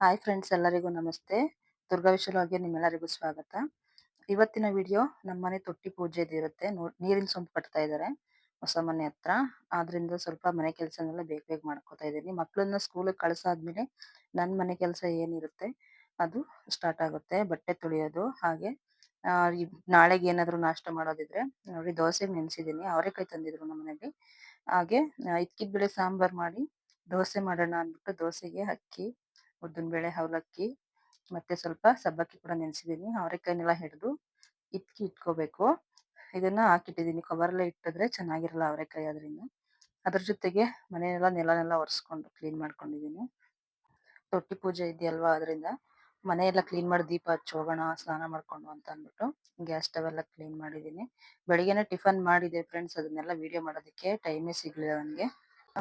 Hi friends, ಎಲ್ಲರಿಗೂ ನಮಸ್ತೆ. ದುರ್ಗಾ ವಿಶ್ವಲಾಗೆ ನಿಮ್ಮೆಲ್ಲರಿಗೂ ಸ್ವಾಗತ. ಇವತ್ತಿನ ವಿಡಿಯೋ ನಮ್ಮನೆ ತೊಟ್ಟಿ ಪೂಜೆದು ಇರುತ್ತೆ. ನೀರಿನ ಸೊಂಪು ಕಟ್ತಾ ಇದ್ದಾರೆ ಹೊಸ ಮನೆ ಹತ್ರ. ಆದ್ರಿಂದ ಸ್ವಲ್ಪ ಮನೆ ಕೆಲಸನೆಲ್ಲ ಬೇಗ ಬೇಗ ಮಾಡ್ಕೋತಾ ಇದ್ದೀನಿ. ಮಕ್ಕಳನ್ನ ಸ್ಕೂಲಿಗೆ ಕಳ್ಸಾದ್ಮೇಲೆ ನನ್ನ ಮನೆ ಕೆಲಸ ಏನಿರುತ್ತೆ, ಅದು ಸ್ಟಾರ್ಟ್ ಆಗುತ್ತೆ. ಬಟ್ಟೆ ತೊಳೆಯೋದು, ಹಾಗೆ ನಾಳೆಗೆ ಏನಾದ್ರು ನಾಷ್ಟ ಮಾಡೋದಿದ್ರೆ, ನೋಡಿ ದೋಸೆ ನೆನ್ಸಿದೀನಿ. ಅವರೆಕಾಯಿ ತಂದಿದ್ರು ನಮ್ಮ ಮನೇಲಿ. ಹಾಗೆ ಇಕ್ಕಿದ ಬೇಳೆ ಸಾಂಬಾರ್ ಮಾಡಿ ದೋಸೆ ಮಾಡೋಣ ಅಂದ್ಬಿಟ್ಟು ದೋಸೆಗೆ ಅಕ್ಕಿ ಉದ್ದಿನ ಬೇಳೆ, ಅವಲಕ್ಕಿ, ಮತ್ತೆ ಸ್ವಲ್ಪ ಸಬ್ಬಕ್ಕಿ ಕೂಡ ನೆನ್ಸಿದೀನಿ ಅವರೆಕಾಯಿನೆಲ್ಲ ಹಿಡಿದು ಇಟ್ಕಿ ಇಟ್ಕೋಬೇಕು. ಇದನ್ನ ಹಾಕಿಟ್ಟಿದೀನಿ ಕವರ್ ಎಲ್ಲ ಇಟ್ಟಿದ್ರೆ ಚೆನ್ನಾಗಿರಲ್ಲ ಅವರೆಕಾಯಿ ಅದರಿಂದ ಅದ್ರ ಜೊತೆಗೆ ಮನೆಯೆಲ್ಲ ನೆಲನೆಲ್ಲ ಒರೆಸ್ಕೊಂಡು ಕ್ಲೀನ್ ಮಾಡ್ಕೊಂಡಿದೀನಿ ತೊಟ್ಟಿ ಪೂಜೆ ಇದೆಯಲ್ವಾ ಅದರಿಂದ ಮನೆಯೆಲ್ಲ ಕ್ಲೀನ್ ಮಾಡಿ ದೀಪ ಹಚ್ಚಿ, ಹೋಗೋಣ, ಸ್ನಾನ ಮಾಡ್ಕೊಂಡು ಅಂತ ಅಂದ್ಬಿಟ್ಟು ಗ್ಯಾಸ್ ಸ್ಟವ್ ಎಲ್ಲ ಕ್ಲೀನ್ ಮಾಡಿದೀನಿ ಬೆಳಿಗ್ಗೆನೆ ಟಿಫನ್ ಮಾಡಿದೆ ಫ್ರೆಂಡ್ಸ್ ಅದನ್ನೆಲ್ಲ ವಿಡಿಯೋ ಮಾಡೋದಕ್ಕೆ ಟೈಮೇ ಸಿಗ್ಲಿಲ್ಲ ನನಗೆ.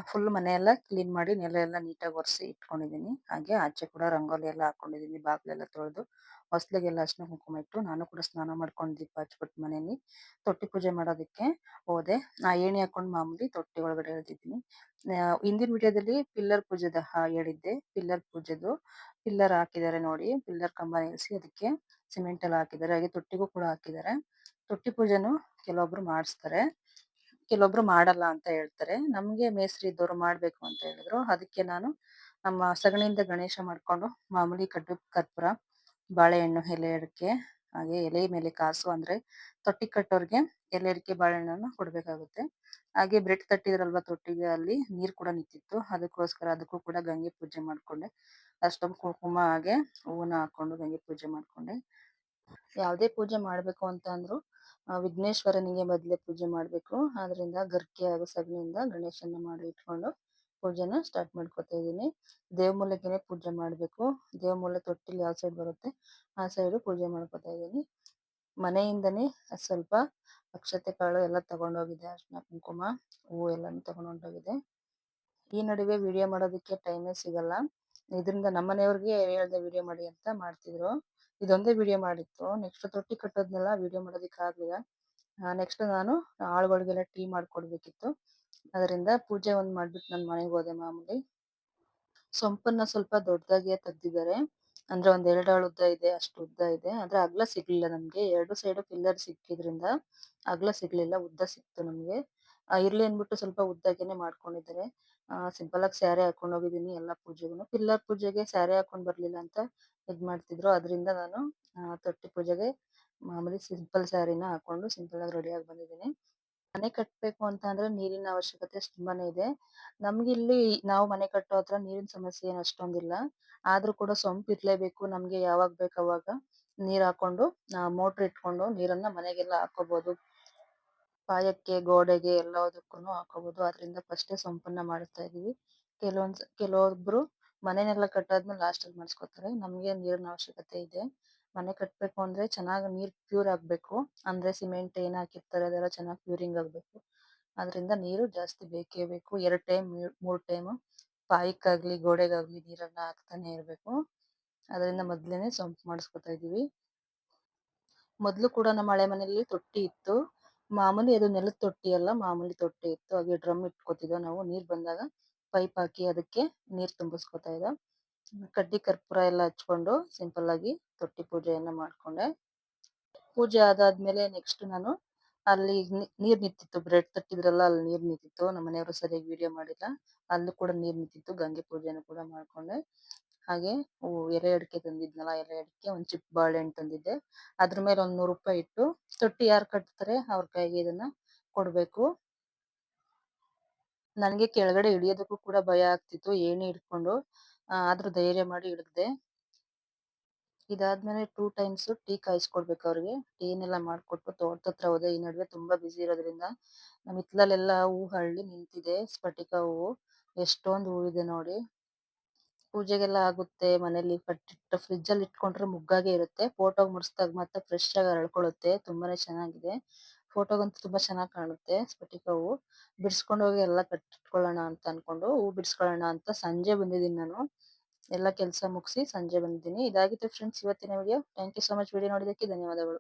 ಫುಲ್ ಮನೆ ಎಲ್ಲ ಕ್ಲೀನ್ ಮಾಡಿ ನೆಲ ಎಲ್ಲ ನೀಟಾಗಿ ಒರೆಸಿ ಇಟ್ಕೊಂಡಿದೀನಿ. ಹಾಗೆ ಆಚೆ ಕೂಡ ರಂಗೋಲಿ ಎಲ್ಲ ಹಾಕೊಂಡಿದೀನಿ, ಬಾಗಿಲೆಲ್ಲ ತೊಳೆದು. ಹೊಸ್ಲಿಗೆಲ್ಲ ಅರ್ಶಿನ ಕುಂಕುಮ ಇಟ್ಟು ನಾನು ಕೂಡ ಸ್ನಾನ ಮಾಡ್ಕೊಂಡು ದೀಪ ಹಚ್ಬಿಟ್ಟು ಮನೇಲಿ ತೊಟ್ಟಿ ಪೂಜೆ ಮಾಡೋದಕ್ಕೆ ಹೋದೆ. ನಾ ಏಣಿ ಹಾಕೊಂಡು ಮಾಮೂಲಿ ತೊಟ್ಟಿ ಒಳಗಡೆ ಹೇಳ್ತಿದ್ದೀನಿ ಹಿಂದಿನ ವಿಡಿಯೋದಲ್ಲಿ ಪಿಲ್ಲರ್ ಪೂಜೆದ ಹೇಳಿದ್ದೆ. ಪಿಲ್ಲರ್ ಪೂಜೆದು ಪಿಲ್ಲರ್ ಹಾಕಿದ್ದಾರೆ ನೋಡಿ. ಪಿಲ್ಲರ್ ಕಂಬ ನಿಲ್ಲಿಸಿ ಅದಕ್ಕೆ ಸಿಮೆಂಟ್ ಎಲ್ಲ ಹಾಕಿದ್ದಾರೆ. ಹಾಗೆ ತೊಟ್ಟಿಗೂ ಕೂಡ ಹಾಕಿದ್ದಾರೆ. ತೊಟ್ಟಿ ಪೂಜೆನು ಕೆಲವೊಬ್ರು ಮಾಡಿಸ್ತಾರೆ. ಕೆಲವೊಬ್ರು ಮಾಡಲ್ಲ ಅಂತ ಹೇಳ್ತಾರೆ. ನಮ್ಗೆ ಮೇಸ್ತ್ರಿ ಇದ್ದವ್ರು ಮಾಡ್ಬೇಕು ಅಂತ ಹೇಳಿದ್ರು. ಅದಕ್ಕೆ ನಾನು ನಮ್ಮ ಸಗಣಿಯಿಂದ ಗಣೇಶ ಮಾಡ್ಕೊಂಡು ಮಾಮೂಲಿ ಕಡ್ಡು ಕರ್ಪೂರ, ಬಾಳೆಹಣ್ಣು, ಎಲೆ ಅಡಿಕೆ, ಹಾಗೆ ಎಲೆ ಮೇಲೆ ಕಾಸು ಅಂದ್ರೆ ತೊಟ್ಟಿ ಕಟ್ಟೋರ್ಗೆ ಎಲೆ ಅಡಿಕೆ, ಬಾಳೆಹಣ್ಣನ್ನು ಕೊಡ್ಬೇಕಾಗುತ್ತೆ. ಹಾಗೆ ಬ್ರೆಡ್ ತಟ್ಟಿದ್ರಲ್ವಾ ತೊಟ್ಟಿಗೆ ಅಲ್ಲಿ ನೀರ್ ಕೂಡ ನಿಂತಿತ್ತು. ಅದಕ್ಕೋಸ್ಕರ ಅದಕ್ಕೂ ಕೂಡ ಗಂಗೆ ಪೂಜೆ ಮಾಡ್ಕೊಂಡೆ. ಅಷ್ಟೊಂದು ಕುಂಕುಮ ಹಾಗೆ ಹೂವನ್ನ ಹಾಕೊಂಡು ಗಂಗೆ ಪೂಜೆ ಮಾಡ್ಕೊಂಡೆ. ಯಾವುದೇ ಪೂಜೆ ಮಾಡ್ಬೇಕು ಅಂತ ಅಂದ್ರು ವಿಘ್ನೇಶ್ವರನಿಗೆ ಮೊದಲೇ ಪೂಜೆ ಮಾಡಬೇಕು. ಆದ್ರಿಂದ ಗರ್ಕೆ ಹಾಗೂ ಸಗಣಿಯಿಂದ ಗಣೇಶನ ಮಾಡಿ ಇಟ್ಕೊಂಡು ಪೂಜೆನ ಸ್ಟಾರ್ಟ್ ಮಾಡ್ಕೊತಾ ಇದ್ದೀನಿ. ದೇವಮೂಲೆಗೆನೆ ಪೂಜೆ ಮಾಡಬೇಕು. ದೇವಮೂಲ ತೊಟ್ಟಿಲ್ ಯಾವ ಸೈಡ್ ಬರುತ್ತೆ. ಆ ಸೈಡ್ ಪೂಜೆ ಮಾಡ್ಕೊತಾ ಇದ್ದೀನಿ. ಮನೆಯಿಂದನೇ ಸ್ವಲ್ಪ ಅಕ್ಷತೆ ಕಾಳು ಎಲ್ಲ ತಗೊಂಡೋಗಿದೆ. ಅರ್ಶಿನ ಕುಂಕುಮ ಹೂವು ಎಲ್ಲಾನು ಹೊಂಟೋಗಿದೆ ಈ ನಡುವೆ ವಿಡಿಯೋ ಮಾಡೋದಕ್ಕೆ ಟೈಮೇ ಸಿಗಲ್ಲ. ಇದರಿಂದ ನಮ್ಮನೆಯವ್ರಿಗೆ ಹೇಳ್ದೆ ವಿಡಿಯೋ ಮಾಡಿ ಅಂತ ಮಾಡ್ತಿದ್ರು. ಇದೊಂದೇ ವಿಡಿಯೋ ಮಾಡಿತ್ತು. ನೆಕ್ಸ್ಟ್ ತೊಟ್ಟಿ ಕಟ್ಟೋದ್ನೆಲ್ಲ ವಿಡಿಯೋ ಮಾಡೋದಕ್ಕೆ ಆಗ್ಲಿಲ್ಲ. ನೆಕ್ಸ್ಟ್ ನಾನು ಆಳುಗಳಿಗೆಲ್ಲ ಟೀ ಮಾಡ್ಕೊಡ್ಬೇಕಿತ್ತು. ಅದರಿಂದ ಪೂಜೆ ಒಂದ್ ಮಾಡ್ಬಿಟ್ಟು ನಾನು ಮನೆಗೆ ಹೋದೆ ಮಾಮೂಲಿ. ಸೊಂಪನ್ನ ಸ್ವಲ್ಪ ದೊಡ್ಡದಾಗಿ ತೆಗ್ದಿದ್ದಾರೆ. ಅಂದ್ರೆ ಒಂದ್ ಎರಡು ಆಳು ಉದ್ದ ಇದೆ, ಅಷ್ಟು ಉದ್ದ ಇದೆ. ಅಂದ್ರೆ ಅಗ್ಲ ಸಿಗ್ಲಿಲ್ಲ ನಮ್ಗೆ. ಎರಡು ಸೈಡ್ ಪಿಲ್ಲರ್ ಸಿಕ್ಕಿದ್ರಿಂದ ಅಗ್ಲ ಸಿಗ್ಲಿಲ್ಲ, ಉದ್ದ ಸಿಕ್ತು ನಮ್ಗೆ. ಇರ್ಲಿ ಅಂದ್ಬಿಟ್ಟು ಸ್ವಲ್ಪ ಉದ್ದಾಗೇನೆ ಮಾಡ್ಕೊಂಡಿದ್ದಾರೆ. ಸಿಂಪಲ್ ಆಗಿ ಸ್ಯಾರಿ ಹಾಕೊಂಡ್ ಹೋಗಿದ್ದೀನಿ, ಎಲ್ಲ ಪೂಜೆಗೂನು. ಪಿಲ್ಲರ್ ಪೂಜೆಗೆ ಸ್ಯಾರಿ ಹಾಕೊಂಡ್ ಬರ್ಲಿಲ್ಲ ಅಂತ ಇದ್ ಮಾಡ್ತಿದ್ರು. ಅದರಿಂದ ನಾನು ತೊಟ್ಟಿ ಪೂಜೆಗೆ ಮಾಮೂಲಿ ಸಿಂಪಲ್ ಸ್ಯಾರಿನ ಹಾಕೊಂಡು ಸಿಂಪಲ್ ಆಗಿ ರೆಡಿ ಆಗಿ ಬಂದಿದ್ದೀನಿ. ಮನೆ ಕಟ್ಟಬೇಕು ಅಂತ ಅಂದ್ರೆ ನೀರಿನ ಅವಶ್ಯಕತೆ ತುಂಬಾನೇ ಇದೆ. ನಮ್ಗೆ ನಾವು ಮನೆ ಕಟ್ಟೋ ಹತ್ರ ನೀರಿನ ಸಮಸ್ಯೆ ಏನು ಅಷ್ಟೊಂದಿಲ್ಲ. ಆದ್ರೂ ಕೂಡ ಸೊಂಪು ಇರ್ಲೇಬೇಕು, ನಮ್ಗೆ ಯಾವಾಗ ಬೇಕು ಅವಾಗ ನೀರ್ ಹಾಕೊಂಡು ಮೋಟರ್ ಇಟ್ಕೊಂಡು ನೀರನ್ನ ಮನೆಗೆಲ್ಲ ಹಾಕೋಬಹುದು ಪಾಯಕ್ಕೆ, ಗೋಡೆಗೆ ಎಲ್ಲದಕ್ಕೂನು ಹಾಕೋಬಹುದು ಅದರಿಂದ ಫಸ್ಟ್ ಸೊಂಪನ್ನ ಮಾಡ್ತಾ ಇದೀವಿ ಕೆಲವೊಂದ್ ಕೆಲವೊಬ್ರು ಮನೆನೆಲ್ಲ ಕಟ್ಟಾದ್ಮೇಲೆ ಲಾಸ್ಟ್ ಅಲ್ಲಿ ಮಾಡಿಸ್ಕೊತಾರೆ ನಮಗೆ ನೀರಿನ ಅವಶ್ಯಕತೆ ಇದೆ. ಮನೆ ಕಟ್ಟಬೇಕು ಅಂದ್ರೆ ಚೆನ್ನಾಗಿ ನೀರ್ ಪ್ಯೂರ್ ಆಗ್ಬೇಕು. ಅಂದ್ರೆ ಸಿಮೆಂಟ್ ಏನ್ ಹಾಕಿರ್ತಾರೆ ಅದೆಲ್ಲ ಚೆನ್ನಾಗಿ ಪ್ಯೂರಿಂಗ್ ಆಗ್ಬೇಕು. ಅದರಿಂದ ನೀರು ಜಾಸ್ತಿ ಬೇಕೇ ಬೇಕು. ಎರಡ್ ಟೈಮ್, ಮೂರ್ ಟೈಮ್ ಪಾಯಕ್ಕಾಗ್ಲಿ, ಗೋಡೆಗಾಗ್ಲಿ ನೀರನ್ನ ಹಾಕ್ತಾನೆ ಇರ್ಬೇಕು. ಅದರಿಂದ ಮೊದ್ಲೇನೆ ಸೊಂಪು ಮಾಡಿಸ್ಕೊತಾ ಇದೀವಿ ಮೊದ್ಲು ಕೂಡ ನಮ್ಮ ಹಳೆ ಮನೆಯಲ್ಲಿ ತೊಟ್ಟಿ ಇತ್ತು. ಮಾಮೂಲಿ ಅದು ನೆಲದ ತೊಟ್ಟಿ ಅಲ್ಲ, ಮಾಮೂಲಿ ತೊಟ್ಟಿ ಇತ್ತು. ಹಾಗೆ ಡ್ರಮ್ ಇಟ್ಕೋತಿದ್ವಿ ನಾವು, ನೀರ್ ಬಂದಾಗ ಪೈಪ್ ಹಾಕಿ ಅದಕ್ಕೆ ನೀರ್ ತುಂಬಿಸ್ಕೊತಾ ಇದ್ದ. ಕಡ್ಡಿ ಕರ್ಪೂರ ಎಲ್ಲ ಹಚ್ಕೊಂಡು ಸಿಂಪಲ್ ಆಗಿ ತೊಟ್ಟಿ ಪೂಜೆಯನ್ನ ಮಾಡ್ಕೊಂಡೆ. ಪೂಜೆ ಆದಾದ್ಮೇಲೆ ನೆಕ್ಸ್ಟ್ ನಾನು ಅಲ್ಲಿ ನೀರ್ ನಿಂತಿತ್ತು. ಬ್ರೆಡ್ ತಟ್ಟಿದ್ರಲ್ಲ, ಅಲ್ಲಿ ನೀರ್ ನಿಂತಿತ್ತು. ನಮ್ಮ ಮನೆಯವರು ಸರಿಯಾಗಿ ವಿಡಿಯೋ ಮಾಡಿಲ್ಲ. ಅಲ್ಲೂ ಕೂಡ ನೀರ್ ನಿಂತಿತ್ತು. ಗಂಗೆ ಪೂಜೆನ ಕೂಡ ಮಾಡ್ಕೊಂಡೆ. ಹಾಗೆ ಎಲೆ ಅಡಿಕೆ ತಂದಿದ್ನಲ್ಲ ಎಲೆ ಅಡಿಕೆ ಒಂದ್ ಚಿಕ್ಕ ಬಾಳೆಹಣ್ಣು ತಂದಿದ್ದೆ. ಅದ್ರ ಮೇಲೆ ಒಂದ್ ನೂರು ರೂಪಾಯಿ ಇಟ್ಟು ತೊಟ್ಟಿ ಯಾರು ಕಟ್ತಾರೆ ಅವ್ರ ಕೈಗೆ ಇದನ್ನ ಕೊಡ್ಬೇಕು. ನನಗೆ ಕೆಳಗಡೆ ಇಳಿಯೋದಕ್ಕೂ ಕೂಡ ಭಯ ಆಗ್ತಿತ್ತು ಏಣಿ ಹಿಡ್ಕೊಂಡು ಆದ್ರೂ ಧೈರ್ಯ ಮಾಡಿ ಇಳಿದೆ. ಇದಾದ್ಮೇಲೆ ಟೂ ಟೈಮ್ಸ್ ಟೀ ಕಾಯಿಸ್ಕೊಡ್ಬೇಕು ಅವ್ರಿಗೆ. ಟೀನೆಲ್ಲ ಮಾಡ್ಕೊಟ್ಟು ತೋಟದ ಹತ್ರ ಹೋದೆ. ಈ ನಡುವೆ ತುಂಬಾ ಬಿಸಿ ಇರೋದ್ರಿಂದ ನಮ್ಮ ಹಿತ್ಲಲ್ಲೆಲ್ಲ ಹೂ ಹಳ್ಳಿ ನಿಂತಿದೆ, ಸ್ಫಟಿಕ ಹೂವು. ಎಷ್ಟೊಂದು ಹೂವಿದೆ ನೋಡಿ. ಪೂಜೆಗೆಲ್ಲ ಆಗುತ್ತೆ, ಮನೇಲಿ ಕಟ್ಟಿಟ್ಟು ಫ್ರಿಡ್ಜ್ ಅಲ್ಲಿ ಇಟ್ಕೊಂಡ್ರೆ ಮುಗ್ಗಾಗೆ ಇರುತ್ತೆ. ಫೋಟೋ ಮುಡ್ಸಿದಾಗ ಮಾತ್ರ ಫ್ರೆಶ್ ಆಗಿ ಅರಳ್ಕೊಳ್ಳುತ್ತೆ ತುಂಬಾನೇ ಚೆನ್ನಾಗಿದೆ. ಫೋಟೋಗಂತೂ ತುಂಬಾ ಚೆನ್ನಾಗಿ ಕಾಣುತ್ತೆ ಸ್ಫಟಿಕ ಹೂವು ಬಿಡ್ಸ್ಕೊಂಡು ಹೋಗಿ ಎಲ್ಲ ಕಟ್ಟಿಟ್ಕೊಳ್ಳೋಣ ಅಂತ ಅನ್ಕೊಂಡು, ಹೂ ಬಿಡಿಸ್ಕೊಳ್ಳೋಣ ಅಂತ ಸಂಜೆ ಬಂದಿದ್ದೀನಿ ನಾನು. ಎಲ್ಲ ಕೆಲಸ ಮುಗಿಸಿ ಸಂಜೆ ಬಂದಿದ್ದೀನಿ. ಇದಾಗಿತ್ತು ಫ್ರೆಂಡ್ಸ್ ಇವತ್ತಿನ video thank you so much video ನೋಡಿದ್ದಕ್ಕೆ ಧನ್ಯವಾದಗಳು.